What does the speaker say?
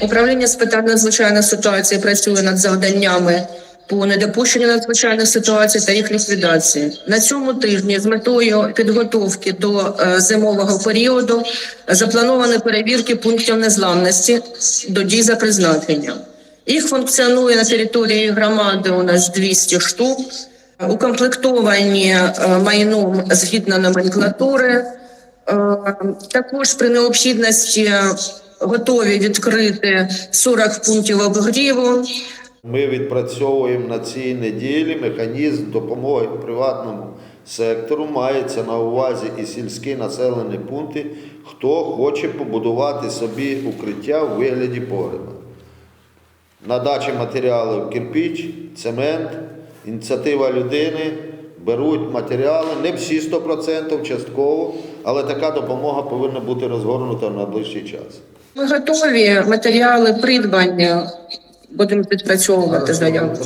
Управління з питань надзвичайних ситуацій працює над завданнями по недопущенню надзвичайних ситуацій та їх ліквідації. На цьому тижні з метою підготовки до е, зимового періоду заплановані перевірки пунктів незламності до дій за призначенням. Їх функціонує на території громади у нас 200 штук, укомплектовані е, майном згідно номенклатури. Е, Також при необхідності готові відкрити 40 пунктів обігріву. Ми відпрацьовуємо на цій неділі механізм допомоги приватному сектору. Мається на увазі і сільські населені пункти, хто хоче побудувати собі укриття у вигляді погреба. Надача матеріалів кирпіч, цемент, ініціатива людини, беруть матеріали, не всі 100%, частково, але така допомога повинна бути розгорнута на ближчий час. Ми готові матеріали придбання. Будемо підпрацьовувати заявку.